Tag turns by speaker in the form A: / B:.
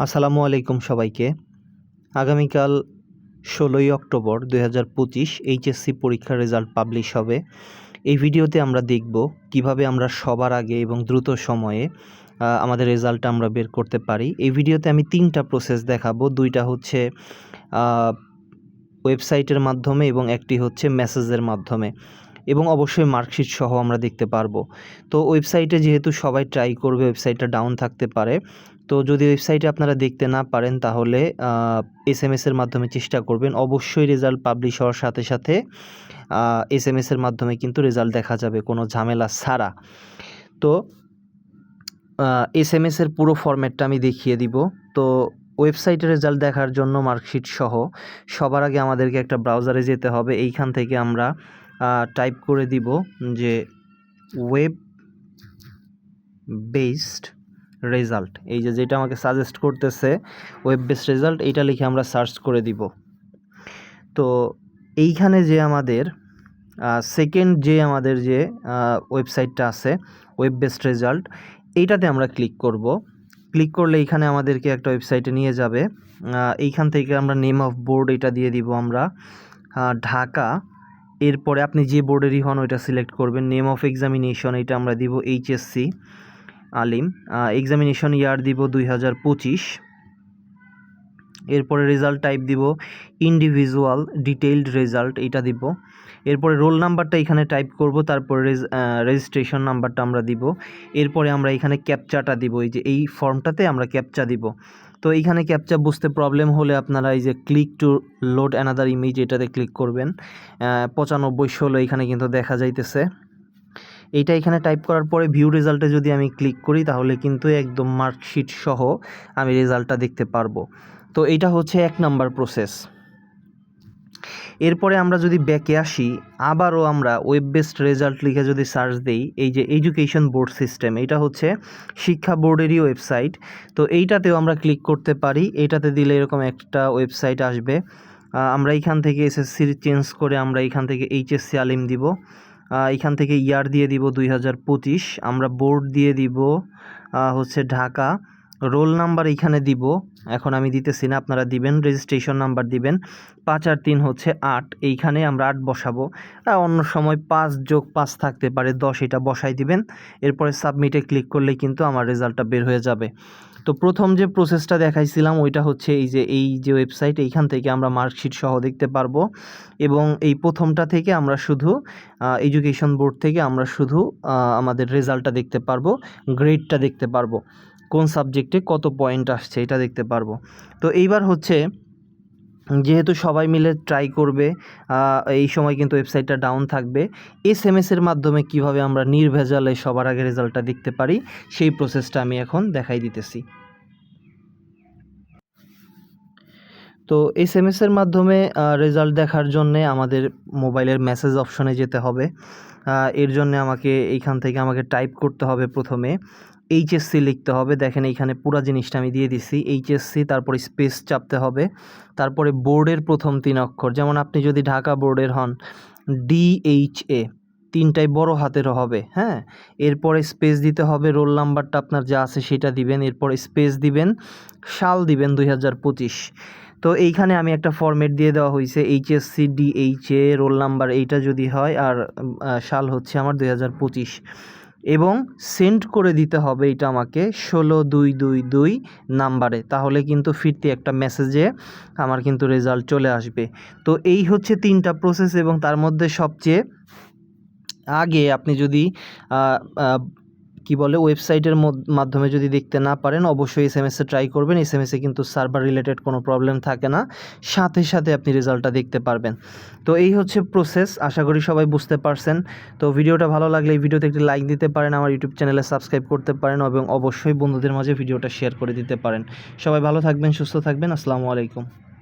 A: আসসালামু আলাইকুম সবাইকে। আগামীকাল ষোলোই অক্টোবর দুই হাজার পঁচিশ এইচএসসি পরীক্ষার রেজাল্ট পাবলিশ হবে। এই ভিডিওতে আমরা দেখব কীভাবে আমরা সবার আগে এবং দ্রুত সময়ে আমাদের রেজাল্টটা আমরা বের করতে পারি। এই ভিডিওতে আমি তিনটা প্রসেস দেখাবো। দুইটা হচ্ছে ওয়েবসাইটের মাধ্যমে এবং একটি হচ্ছে মেসেজের মাধ্যমে এবং অবশ্যই মার্কশিট সহ আমরা দেখতে পারব। তো ওয়েবসাইটে যেহেতু সবাই ট্রাই করবে ওয়েবসাইটটা ডাউন থাকতে পারে তো যদি ওয়েবসাইটে আপনারা দেখতে না পারেন তাহলে এস এম এসের মাধ্যমে চেষ্টা করবেন। অবশ্যই রেজাল্ট পাবলিশ হওয়ার সাথে সাথে এস এম এসের মাধ্যমে কিন্তু রেজাল্ট দেখা যাবে কোনো ঝামেলা ছাড়া। তো এস এম এসের পুরো ফরম্যাটটা আমি দেখিয়ে দিব। তো ওয়েবসাইটে রেজাল্ট দেখার জন্য মার্কশিট সহ, সবার আগে আমাদেরকে একটা ব্রাউজারে যেতে হবে। এইখান থেকে আমরা টাইপ করে দিব যে ওয়েব বেসড রেজাল্ট এই যে যেটা আমাকে সাজেস্ট করতেছে ওয়েব বেসড রেজাল্ট এইটা লিখে আমরা সার্চ করে দিব। তো এইখানে যে আমাদের সেকেন্ড যে আমাদের যে ওয়েবসাইটটা আছে ওয়েব বেসড রেজাল্ট এইটাতে আমরা ক্লিক করব। ক্লিক করলে এইখানে আমাদেরকে একটা ওয়েবসাইটে নিয়ে যাবে। এইখান থেকে আমরা নেম অফ বোর্ড এটা দিয়ে দিব আমরা। ঢাকা। এরপরে আপনি যে বোর্ডেরই হন, ওইটা সিলেক্ট করবেন। নেম অফ এক্সামিনেশন এটা আমরা দিব এইচএসসি আলিম এক্সামিনেশন ইয়ার দিব দুই হাজার পঁচিশ। এরপরে রেজাল্ট টাইপ দিব ইন্ডিভিজুয়াল ডিটেইলড রেজাল্ট এটা দিব। এরপরে রোল নাম্বারটা এখানে টাইপ করব, তারপরে রেজিস্ট্রেশন নাম্বারটা আমরা দিব। এরপরে আমরা এখানে ক্যাপচাটা দিব, এই যে এই ফর্মটাতে আমরা ক্যাপচা দিব। তো এইখানে ক্যাপচা বুঝতে প্রবলেম হলে আপনারা এই যে click to load another image এটাতে ক্লিক করবেন। পঁচানব্বই ষোলো এখানে কিন্তু দেখা যাইতেছে। এইটা এখানে টাইপ করার পরে ভিউ রেজাল্টে যদি আমি ক্লিক করি, তাহলে কিন্তু একদম মার্কশিট সহ আমি রেজাল্টটা দেখতে পারব। তো এইটা হচ্ছে এক নাম্বার প্রসেস এরপরে আমরা যদি ব্যাকে আসি, আবারও আমরা ওয়েব বেসড রেজাল্ট লিখে যদি সার্চ দিই, এই যে এডুকেশন বোর্ড সিস্টেম এটা হচ্ছে শিক্ষা বোর্ডেরই ওয়েবসাইট তো এইটাতেও আমরা ক্লিক করতে পারি, এটাতে দিলে এরকম একটা ওয়েবসাইট আসবে। আমরা এইখান থেকে এসএসসির চেঞ্জ করে আমরা এইখান থেকে এইচএসসি আলিম দিব। আহ, এইখান থেকে ইয়ার দিয়ে দিব দুই হাজার পঁচিশ। আমরা বোর্ড দিয়ে দিব হচ্ছে ঢাকা। রোল নাম্বার এইখানে দিব। এখন আমি দিতেছি না, আপনারা দিবেন রেজিস্ট্রেশন নাম্বার দিবেন। পাঁচ আর তিন হচ্ছে আট, এইখানে আমরা আট বসাবো। অন্য সময় পাঁচ যোগ পাঁচ থাকতে পারে দশ, এটা বসাই দিবেন। এরপরে সাবমিটে ক্লিক করলে কিন্তু আমার রেজাল্টটা বের হয়ে যাবে। তো প্রথম যে প্রসেসটা দেখাইছিলাম, ওইটা হচ্ছে এই যে এই যে ওয়েবসাইট এইখান থেকে আমরা মার্কশিট সহ দেখতে পারব। এবং এই প্রথমটা থেকে আমরা শুধু এডুকেশন বোর্ড থেকে আমরা শুধু আমাদের রেজাল্টটা দেখতে পারব গ্রেডটা দেখতে পারব। কোন সাবজেক্টে কত পয়েন্ট আসছে এটা দেখতে পারব। তো এইবার হচ্ছে, যেহেতু সবাই মিলে ট্রাই করবে এই সময় কিন্তু ওয়েবসাইটটা ডাউন থাকবে এস এম এসের মাধ্যমে কীভাবে আমরা নির্ভেজালে সবার আগে রেজাল্টটা দেখতে পারি, সেই প্রসেসটা আমি এখন দেখাই দিতেছি। তো এস এম এসের মাধ্যমে রেজাল্ট দেখার জন্যে আমাদের মোবাইলের মেসেজ অপশনে যেতে হবে। এর জন্য আমাকে এইখান থেকে আমাকে টাইপ করতে হবে প্রথমে। এইচএসসি লিখতে হবে। দেখেন এইখানে পুরো জিনিসটা আমি দিয়ে দিছি। এইচএসসি তারপরে স্পেস চাপতে হবে। তারপরে বোর্ডের প্রথম তিন অক্ষর। যেমন আপনি যদি ঢাকা বোর্ডের হন ডিএইচএ তিনটাই বড় হাতের হবে হ্যাঁ? এরপরে স্পেস দিতে হবে রোল নাম্বারটা আপনার যা আছে সেটা দিবেন। এরপরে স্পেস দিবেন, সাল দিবেন দুই হাজার পঁচিশ। তো এইখানে আমি একটা ফরম্যাট দিয়ে দেওয়া হয়েছে এইচএসসি ডিএইচএ রোল নাম্বার এইটা যদি হয়, আর সাল হচ্ছে আমার দুই হাজার পঁচিশ। এবং সেন্ড করে দিতে হবে এটা আমাকে ষোলো দুই দুই দুই নাম্বারে। তাহলে কিন্তু ফিরতি একটা মেসেজে আমার কিন্তু রেজাল্ট চলে আসবে। তো এই হচ্ছে তিনটা প্রসেস এবং তার মধ্যে সবচেয়ে আগে আপনি যদি কি বলে, ওয়েবসাইটের মাধ্যমে যদি দেখতে না পারেন, অবশ্যই এস এম এসে ট্রাই করবেন। এস এম এসে কিন্তু সার্ভার রিলেটেড কোনো প্রবলেম থাকে না। সাথে সাথে আপনি রেজাল্টটা দেখতে পারবেন। তো এই হচ্ছে প্রসেস আশা করি সবাই বুঝতে পারছেন। তো ভিডিওটা ভালো লাগলে এই ভিডিওতে একটি লাইক দিতে পারেন, আমার ইউটিউব চ্যানেলে সাবস্ক্রাইব করতে পারেন এবং অবশ্যই বন্ধুদের মাঝে ভিডিওটা শেয়ার করে দিতে পারেন। সবাই ভালো থাকবেন, সুস্থ থাকবেন। আসসালামু আলাইকুম।